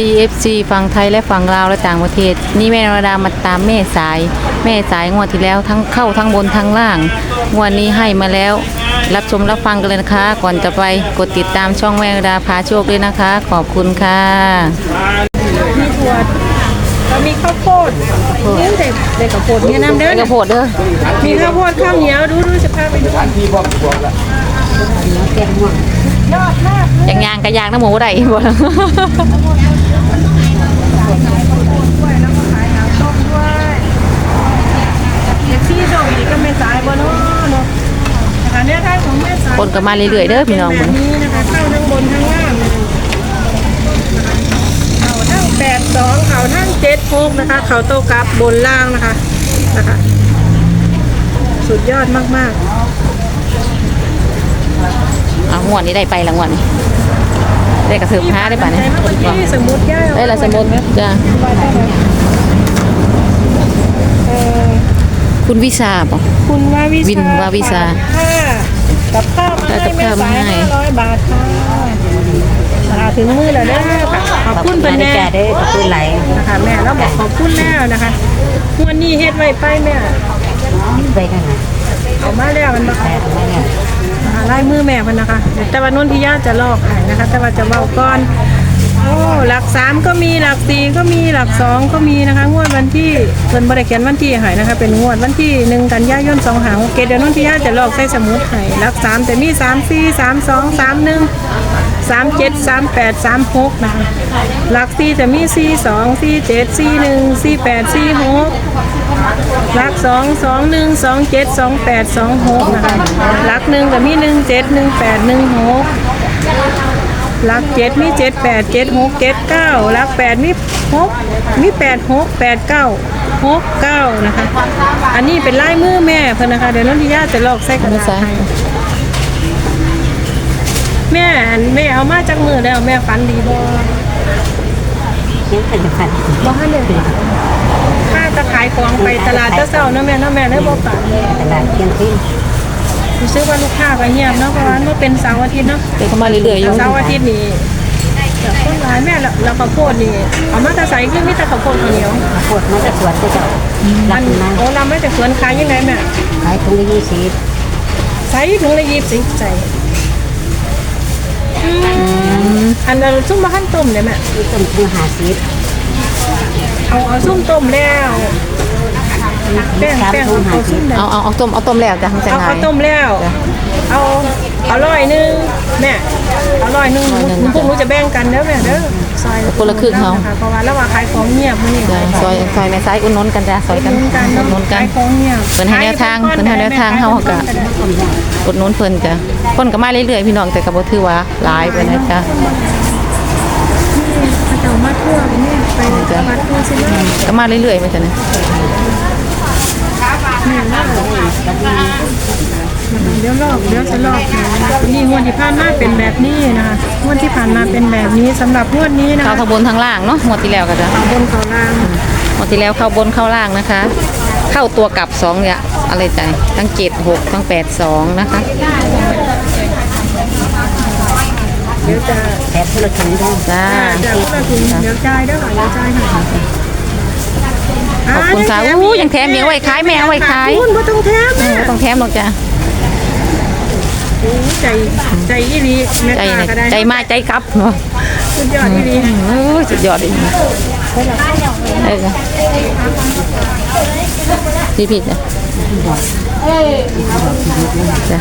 ดี FC ฝั่งไทยและฝั่งลาวและต่างประเทศ นี่แม่นรดามาตามแม่สาย แม่สายงวดที่แล้วทั้งเข้าทั้งบนทั้งล่างงวดนี้ให้มาแล้ว รับชมรับฟังกันเลยนะคะ ก่อนจะไปกดติดตามช่องแม่นรดาพาโชคด้วยนะคะ ขอบคุณค่ะมีถั่วแล้วมีข้าวโพดนี่เด็กเด็กข้าวโพดเนี่ยน้ำเด้อกระโพดเด้อมีข้าวโพดข้าวเหนียวดูดูจะพาไปดูยอดมากอย่า งยางกระยางน้ำหมูได้บ่กล้วยแล้วก็ขายน้ำต้มด้วยเด็กที่ส่งอีกก็ไม่สายบ่เนาะเนาะนะคะเนี่ยทางของแม่สายคนก็มาเรื่อยๆเด้อพี่น้องแบเบิ่บงนี้นะคะเข้าทั้งบนทั้งล่างเลยเขาทั้งแปดสองเขาทั้งเจ็ดหกนะคะ เขาโตกลับบนล่างนะคะนะคะ สุดยอดมากๆ เอางวดนี้ได้ไปละงวดนี้ได้กระเทิบผ้าได้ป่ะเนี่ยที่สมุดย่าได้ละสมมุติจ้ะเออคุณวิชาบ่คุณวาวิวินวาวิสาค่ะกับข้าวมาได้กับให้แม่ข้าวมาสายให้ห้าร้อยบาทค่ะอ่าถึงมือแล้วเด้อค่ะขอบคุณเพิ่นแน่จ้าเด้อขอบคุณหลายนะคะแม่เราบอกขอบคุณแล้วนะคะงวันนี้เฮ็ดไว้ไปแม่ไปกันนะเอามาแล้วมันมา ไมเนี่ยอ่าลายมือแม่พันนะคะแต่ว่านุ่นที่ญาจะลอกให้นะคะ แต่ว่าจะเบาก่อนโอ้หลักสามก็มีหลักสี่ก็มีหลักสองก็มีนะคะ งวดวันที่เพิ่นบริเขียนวันที่ให้นะคะ เป็นงวดวันที่หนึ่งกันยายนสองหางเกตเดี๋ยวนุ่นที่ญาจะลอกใส่สมุดให้หลักสามแต่มีสามสี่สามสองสามหนึ่ง สามเจ็ดสามแปดสามหกนะคะหลักสี่จะมีสี่สองสี่เจ็ดสี่หนึ่งสี่แปดสี่หกหลักสองสองหนึ่งสองเจ็ดสองแปดสองหกนะคะหลักหนึ่งก็มีหนึ่งเจ็ดหนึ่งแปดหนึ่งหกหลักเจ็ดมีเจ็ดแปดเจ็ดหกเจ็ดเก้าหลักแปดมีหกมีแปดหกแปดเก้าหกเก้านะคะ อันนี้เป็นลายมือแม่เพิ่นนะคะ เดี๋ยวนนทิยาจะลอกใส่กระดาษ แม่อันแม่เอามาจากมือแล้วแม่ฝันดีบ่ยังขันขันบ่ฮั่นเลยข้าจะขายของไปตลาดเจ้าเศร้าเนาะแม่เนาะแม่ได้บ่ฝันตลาดเที่ยงคืนรู้สึกว่าลูกค้าก็เงียบเนาะเพราะว่ามันเป็นเสาร์อาทิตย์เนาะเดี๋ยวเขามาเรื่อยๆอยู่เสาร์อาทิตย์นี่แบบคนหลายแม่แล้วแล้วข้าวโพดนี่เอามาแตะใส่คือมีแต่ข้าวโพดข้าวเหนียวปวดมาจากสวนก็จะรัอักนนะโอ้เราไม่แต่สวนขายยังไงแม่ขายถุงละยี่สิบใส่ถุงละยี่สิบใส่ อืมอันเราซุ่มมาขั้นต้มเลยแม่มีต้มถุงห้าสิบเอาเอาซุ่มต้มแล้ว แป้งแป้งเอาซุ่มแล้วเอาเอาเอาต้มเอาต้มแล้วจ้ะมันจะเอาง่าข้าวต้มแล้วเอาเอาร้อยหนึงแม่เอาร้อยหนึงมึงพวกหนูจะแบ่งกันเด้อแม่เด้อซอยคนละครึ่งเอาเพราะว่าระหว่างขายของเงียบมื้อนี้จ้ะซอยซอยแม่ซ้ายอุ่นนนกันจ้ะซอยกันนกันอุ่เนาะนนกัน ขายของเงียบเพิ่นให้แนวทางเพิ่นให้แนวทางเฮาก็ อุดหนุนเพิ่นจ้ะคนก็มาเรื่อยๆพี่น้องแต่ก็บ่ถือว่าหลายไปนะจ๊ะเจ้ามาทั่วนี่ไปวัดทั่วสิมก็มาเรื่อยๆไปจ้ะนะ เดี๋ยวลอกเดี๋ยวจะลอกนะนี่งวดที่ผ่านมาเป็นแบบนี้นะคะงวดที่ผ่านมาเป็นแบบนี้สำหรับงวดนี้นะเข้าคะทั้งบนทั้งล่างเนาะงวดที่แล้วก็จ้ะบนเขาล่างงวดที่แล้วเข้าบนเข้าล่างนะคะ เข้าตัวกลับสองเนี่ยอะไรจ้ะทั้ง7 6ทั้ง8 2นะคะเดี๋ยวจะแถมทุละถุงได้จ้าจะพูดละทีเดี๋ยวจ่ายเด้อค่ะเดี๋ยวจ่ายให้ ขอบคุณค่ะอู้ยังแถมยังไว้ขายแม่เอาไว้ขายคุณบ่ต้องแถมเอแม่อบ่ต้องแถมหรอกจ้ะใจใจอีหลีแม่ใจตาน่ะก็ได้ใจมาใจกลับเนาะสุดยอดอีหลีโอ้ยสุดยอดเลยเออพี่พี่จ้ะจ้ะ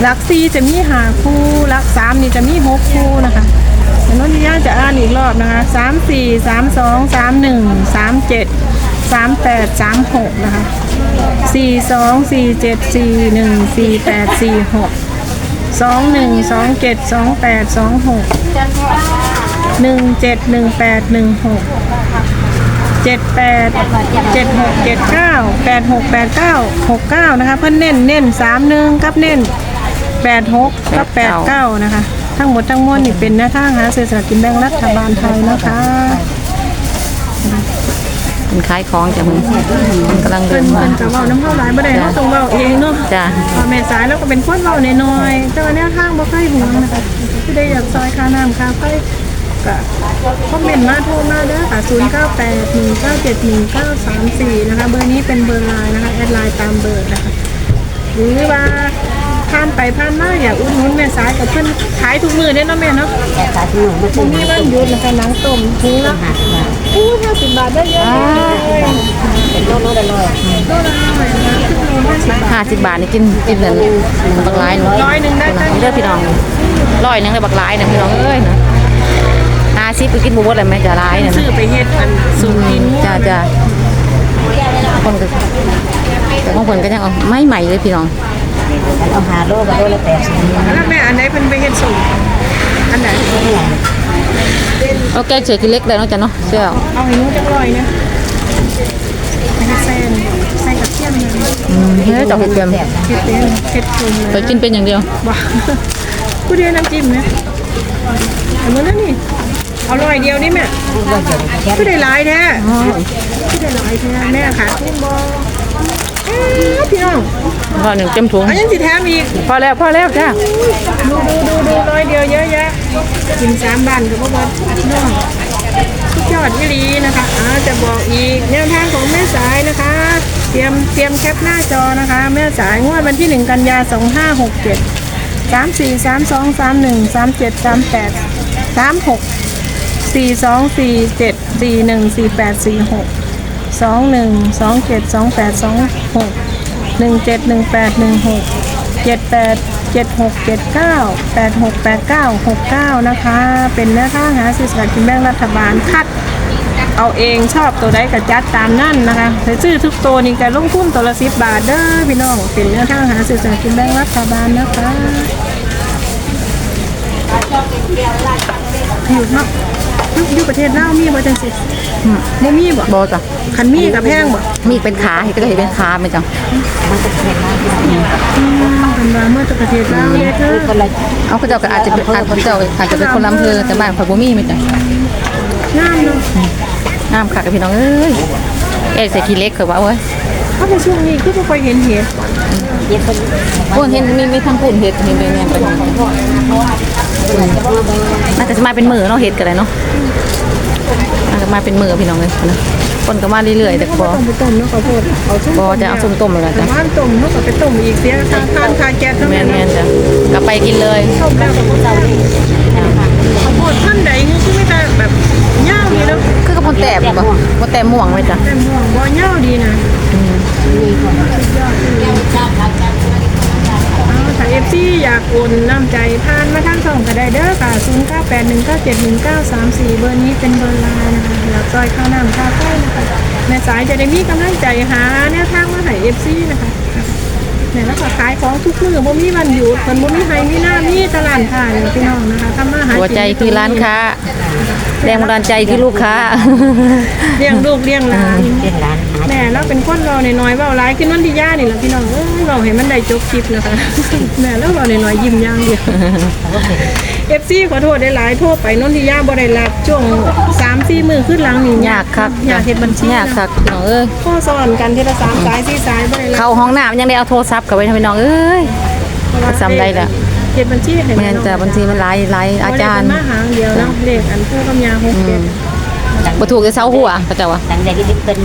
หลักสี่จะมีหาคู่หลักสามนี่จะมีหกคู่นะคะเดี๋ยวน้องนิยาจะอ่านอีกรอบนะคะสามสี่สามสองสามหนึ่งสามเจ็ดสามแปดสามหกนะคะสี่สองสี่เจ็ดสี่หนึ่งสี่แปดสี่หกสองหนึ่งสองเจ็ดสองแปดสองหกหนึ่งเจ็ดหนึ่งแปดหนึ่งหกเจ็ดแปดเจ็ดหกเจ็ดเก้าแปดหกแปดเก้าหกเก้านะคะเพิ่นเน้นเน้นสามหนึ่งกับเน้น แปดหกกับแปดเก้านะคะ ทั้งหมดทั้งมวลนี่เป็นแนวทางหาซื้อสลากกินแบ่งรัฐบาลไทยนะคะเป็นขายของจ้ะมึงมันกำลังเดิเพิ่นนมาเพิ่นก็เว้าน้ำเฮาหลายบ่ได้เฮาต้องเว้าเองเนาะจ้ะพ่อแม่สายแล้วก็เป็นคนเว้าน้อยๆแต่ว่าแนวทางบ่ค่อยห่วงนะคะผู้ใดอยากซอยค่าน้ำค่าไฟก็คอมเมนต์มาโทรมาเด้อค่ะ0981971934นะคะ เบอร์นี้เป็นเบอร์ไลน์นะคะแอดไลน์ตามเบอร์นะคะหรือว่า ผ่านไปผ่านมาอยากอุดหนุนแม่สายกับเพิ่นขายทุกมื้อเด้เนาะแม่เนาะแต่ขายที่หนูมาบ่ซื้อมีวันหยุดนะคะหนังต้มถุงละหาสิบบาทอู้50บาทได้เยอะเลยเป็นโลโลละร้อยโลละเท่าไหร่นะครึ่งโล50บาทห้าสิบบาทนี่กินกินเหมือนบักหลายหนูร้อยหนึงได้ตั้งนี่เด้อพี่น้องร้อยหนึงเลยบักหลายนะพี่น้องเอ้ยนะห้าสิบไปกินบุบดเลยไหมจะหลายเนี่ยนะซื้อไปเฮ็ดอันสูตรกินจ้าจ้าคนก็แต่บางคนก็ยังเอาไม่ใหม่เลยพี่น้อง เอาหาโลกับโลละแปดสิบแล้วแม่อันไหนเพิ่นไปเฮ็ดสูตรอันไหนเอาแกงเฉยกินเล็กเลยเนาะจ้ะเนาะเชื่อเอาให้หนูจักร้อยนะไปเฮ็ดแซนใส่กระเทียมนะอืมเฮ้ยดอกเห็ดเทียมเฮ็ดเป็นเฮ็ดจุ่มเคเลยยกินเป็นอย่างเดียวว้าผู้เดียวน้ำจิ้มนะเอามื้อนั้นนี่เอาร้อยเดียวนี่แม่ร้อยเดียวแค่ผู้ได้หลายแท้ผู้ได้หลายแท้แม่ขาทุ่มบ่เอ้าพี่น้อง พอหนึ่งเต็มถุงอันยังสิแถมอีกพอแล้วพอแล้วจ้าดูดูดูดูร้อยเดียวเยอะแยะกินสามบ้านกับพ่อบอน้องสุดยอดยี่ลีนะคะอ่าจะบอกอีกแนวทางของแม่สายนะคะ เตรียมเตรียมแคปหน้าจอนะคะ แม่สายงวดวันที่1กันยา2567 34 32 31 37 38 36 42 47 41 48 46สองหนึ่งสองเจ็ดสองแปดสองหก หนึ่งเจ็ดหนึ่งแปดหนึ่งหกเจ็ดแปดเจ็ดหกเจ็ดเก้าแปดหกแปดเก้าหกเก้านะคะ เป็นเนื้อท่างหาซื้อสลากกินแบ่งรัฐบาลคัดเอาเองชอบตัวใดก็จัดตามนั่นนะคะแต่ซื้อทุกตัวนี่ก็ลงทุนตัวละสิบบาทเด้อพี่น้องเป็นเนื้อท่างหาซื้อสลากกินแบ่งรัฐบาลนะคะอยู่เนาะ อยู่อยู่ประเทศลาวมีบ่จังสิบ่มีบ่บอจ้ะคันมีกับแพงบ่มีเป็นขาเห็ดก็จะเห็นเป็นขาไหมจ้ะมันจะเป็นร้านที่เป็นว่าเมื่อจากประเทศลาวเนี่ยเธอคนละเอาเขาเจ้าก็อาจจะเป็นอาจเจ้าอาจจะเป็นคนลำเพอแต่บ้านข่อยบ่มีไหมจ้ะงามเนาะน้ำขากับพี่น้องเอ้ยเอ๊ะใส่ขี้เล็กข่อยว่าเว้ยเขาไปช่วงนี้คือบ่ค่อยเห็นเห็ดเย็บคนโอ้เห็นมีมีทั้งปุ่นเห็ดเห็นเป็นยังไงเป็นน่าจะมาเป็นมือเนาะเห็ดกันเลยเนาะ น่าจะมาเป็นมือพี่น้องเลยนะคนก็มาเรื่อยๆแต่เขาพอต้องไปต้มเนาะข้าวโพดเอาส้มพอจะเอาส้มต้มเลยนะจ๊ะบ้านต้มเนาะก็ไปต้มอีกเสียค่าทานค่าแก๊สเท่าแม่นั้นนแม่นจ้ะกลับไปกินเลยต้มแล้วก็บ่เจ้าข้าวโพดท่านใดนี่คือไม่ได้แบบยาวดีเนาะคือกระพนแต้มบ่บ่แต้มม่วงไหมจ้ะแต่ม่วงบ่ยาวดีนะ เอาถ้า FC อยากโอนน้ำใจทานมาทางช่องก็ได้เด้อค่ะ0981971934เบอร์นี้เป็นเบอร์ไลน์นะคะอยากซอยข้าวน้ำข้าวไฟนะคะแม่สายจะได้มีกำลังใจหาแนวทางมาให้ FC นะคะแม่แล้วก็ขายของทุกมื้อบ่มีวันหยุดเพิ่นบ่มีไห้มีหน้ามีตลาดขายพี่น้องนะคะทำมาหากินหัวใจคือร้านค้าแรงบันดาลใจคือลูกค้าเลี้ยงลูกเลี้ยงหลานเป็นร้านหา แม่เราเป็นคนเราน้อยๆเว้าหลายขึ้นวันที่ย่านี่ล่ะพี่น้องเอ้ยเว้าให้มันได้จบคลิปนะคะแม่เราเว้าน้อยๆยิ้มอย่างเดียว FC ขอโทษได้หลายๆโทรไปนนทิยาบ่ได้รับช่วง3-4มื้อขึ้นหลังนี่ยากคักอยากเฮ็ดบัญชียากคักพี่น้องเอ้ยข้อสอนกันทีละสามสายสี่สายบ่ได้รับเข้าห้องน้ำยังได้เอาโทรศัพท์กลับไปทำพี่น้องเอ้ยจำได้ละเฮ็ดบัญชีให้แม่นจ้ะบางทีมันหลายหลายอาจารย์บ่ได้เป็นมาหางเดียวเนาะเลขอันผู้กำยาหกเจ็ด บ่ถูกจะเซาหัวเขาเจ้าว่าหลังจากที่เป็น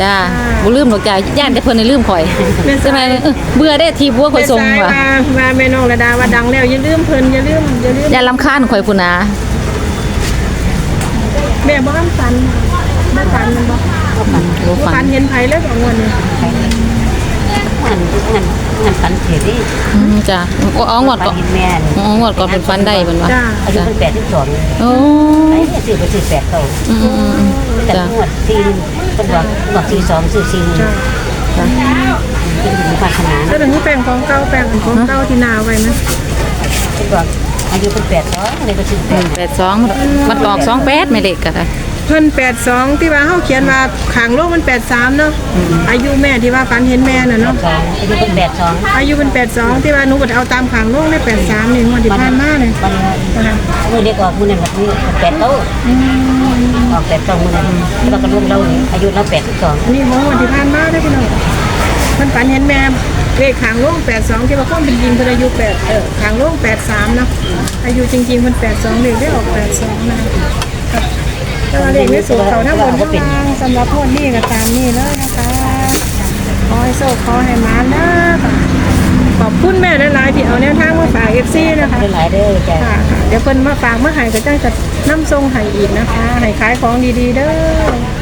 จ้าบ่ลืมหรอกจ้าย่านแต่เพิ่นได้ลืมข่อยใช่ไหมเออเบื่อได้ทีบัวข่อยส่งแม่ว่ะสายว่าว่าแม่น้องระดาว่าดังแล้วอย่าลืมเพิ่นอย่าลืมอย่าลืมย่านลำคาญข่อยพุ่นนะแม่บ่ทันฝันบ่ฝันมันบ่รู้บ่ฟัฝังนเห็นไผเลยของวันนี้ งานงานงานฝันเสียดิอืมจ้ะอ๋อหมดฝัก่อนนเห็นแม่อ๋อหมดก่อนเป็นฟันได้เพิ่นว่าจ้าอายุเป็นแปดสิบสองโอ้ไอ้เนี่ยซื้อไปซื้อแปดเก่าอืมอืมอืมแต่จ้ะงวดที่เป็นบอกบอกที่สองซื้อสี่จ้าจ้ะเป็นถึงพัฒนาแล้วถึงแปลงของเก่าแปลงอันของเก่าที่นาไว้นะเป็นบอกอายุเป็นแปดสองเลยก็ซื้อแปอืดมแปดสองมันออกสองแปดไม่เล็กก็ได้อ เพิ่น82ที่ว่าเฮาเขียนว่าข้างโลกมัน83เนาะอายุแม่ที่ว่าฝันเห็นแม่น่ะเนาะสองอายุเป็นแปดสองอายุเป็น82ที่ว่าหนูก็เอาตามข้างโลกได้83นี่งวดที่ผ่านมาเนี่ยมันนะคะมือเด็กออกมือนั่นแบบนี้แปดโต๊ะออกแปดสองมือนั้นแล้วก็รวมเรานี่อายุเราแปดสิบสองอันนี้ของงวดที่ผ่านมาได้อพี่น้องเพิ่นฝันเห็นแม่เลขข้างโลก82 ที่ว่าคนเป็นจริงเพิ่นอายุ8เออข้างโลก83เนาะอายุจริงๆเพิ่น82เลขได้ออก82นะคะแต่ว่าเลขในสูตรเขาทั้งบนทั้งล่างสำหรับพวกนี้ก็ตามนี้เลยนะคะขอให้โชคขอให้มานะค่ะขอบคุณแม่หลายๆที่เอาแนวทางมาฝากเอฟซีนะคะหลายเด้อจ้ะค่ะค่ะเดี๋ยวเพิ่นมาฝากมาให้ก็จังจะนำส่งให้อีกนะคะให้ขายของดีๆเด้อ